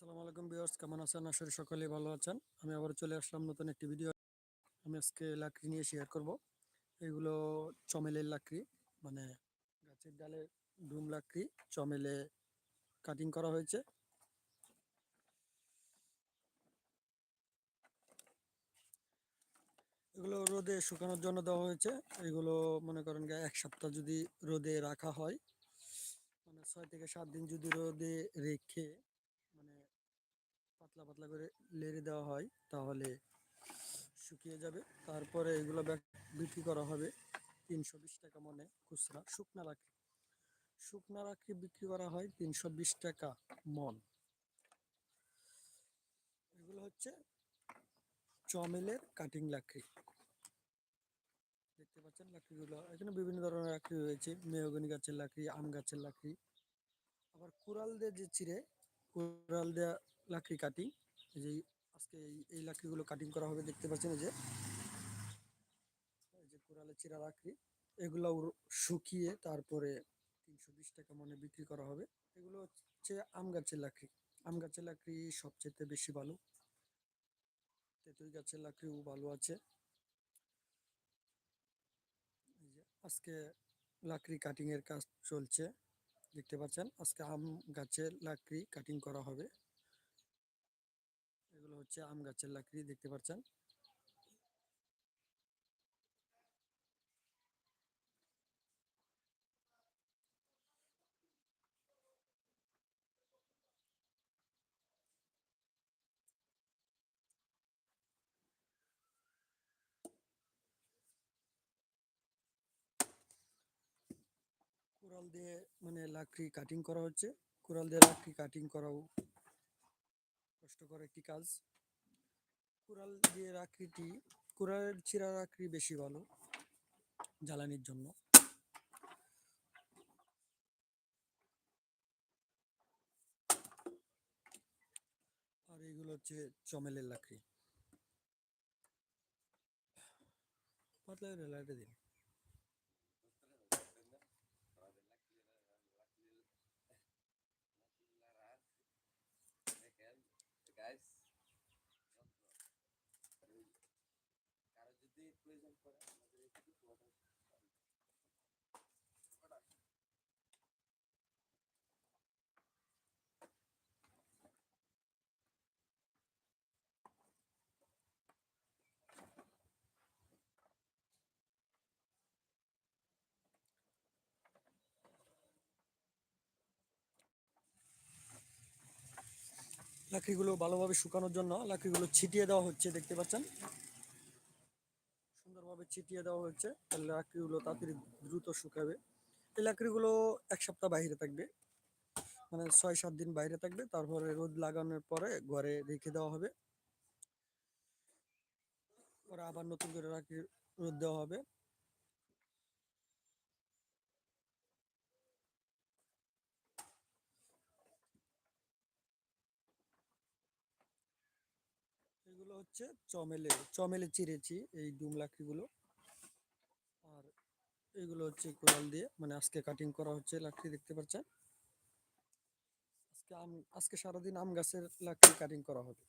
আসসালামু আলাইকুম ভিউয়ার্স, কেমন আছেন? আশা করি সকলেই ভালো আছেন। আমি আবার চলে আসলাম নতুন একটি ভিডিও আমি আজকে লাকড়ি নিয়ে শেয়ার করব। এগুলো চমেলের লাকড়ি মানে গাছের ডালে ডুম লাকড়ি, চমেলে কাটিং করা হয়েছে। এগুলো রোদে শুকানোর জন্য দেওয়া হয়েছে। এগুলো মনে করেন এক সপ্তাহ যদি রোদে রাখা হয় মানে ছয় থেকে সাত দিন যদি রোদে রেখে পাতলা পাতলা করে লেড়ে দেওয়া হয়, তাহলে শুকিয়ে যাবে। তারপরে এগুলো বিক্রি করা হবে তিনশো বিশ টাকা মনে খুচরা, শুকনা রাখি। শুকনা রাখি বিক্রি করা হয় তিনশো বিশ টাকা মন। এগুলো হচ্ছে চমেলের কাটিং লাকড়ি। দেখতে পাচ্ছেন লাকড়িগুলো, এখানে বিভিন্ন ধরনের লাকড়ি রয়েছে, মেহগনি গাছের লাকড়ি, আম গাছের লাকড়ি। আবার কুড়াল দিয়ে যে চিড়ে, কুড়াল দেওয়া লাকড়ি কাটিং এই যে আজকে এই লাকড়িগুলো কাটিং করা হবে, দেখতে পাচ্ছেন যে, এই যে কুড়ালে চিরা লাকড়ি এগুলো শুকিয়ে তারপরে তিনশো বিশ টাকা মনে বিক্রি করা হবে। এগুলো হচ্ছে আম গাছের লাকড়ি। আম গাছের লাকড়ি সবচেয়ে বেশি ভালো। তেঁতুল গাছের লাকড়িও ভালো আছে। আজকে লাকড়ি কাটিং এর কাজ চলছে। দেখতে পাচ্ছেন, আজকে আম গাছের লাকড়ি কাটিং করা হবে। এগুলো হচ্ছে আম গাছের লাকড়ি, দেখতে পাচ্ছেন কুড়াল দিয়ে মানে লাকড়ি কাটিং করা হচ্ছে। কুড়াল দিয়ে লাকড়ি কাটিং করাও কষ্টকর একটি কাজ? কুড়াল দিয়ে লাকড়িটি কুড়ালের চিরা লাকড়ি বেশি ভালো জ্বালানির জন্য। আর এগুলো হচ্ছে চমেলের লাকড়ি। পাতলা লাইটে দিন। যদি প্রয়োজন আমাদের পারেন। লাকড়িগুলো ভালোভাবে শুকানোর জন্য লাকড়িগুলো ছিটিয়ে দেওয়া হচ্ছে দেখতে পাচ্ছেন সুন্দরভাবে ছিটিয়ে দেওয়া হয়েছে। লাকড়িগুলো তাড়াতাড়ি দ্রুত শুকাবে। এই লাকড়িগুলো এক সপ্তাহ বাইরে থাকবে। মানে ছয়, সাত দিন বাইরে থাকবে। তারপরে রোদ লাগানোর পরে ঘরে রেখে দেওয়া হবে। পরে আবার নতুন করে লাকড়ি রোদ দেওয়া হবে। এগুলো হচ্ছে চমেলে চমেলে চিরেছি এই ডুম লাকড়িগুলো। আর এগুলো হচ্ছে কোদাল দিয়ে মানে আজকে কাটিং করা হচ্ছে লাকড়ি, দেখতে পাচ্ছেন? আজকে আম, আজকে সারাদিন আম গাছের লাকড়ি কাটিং করা হবে।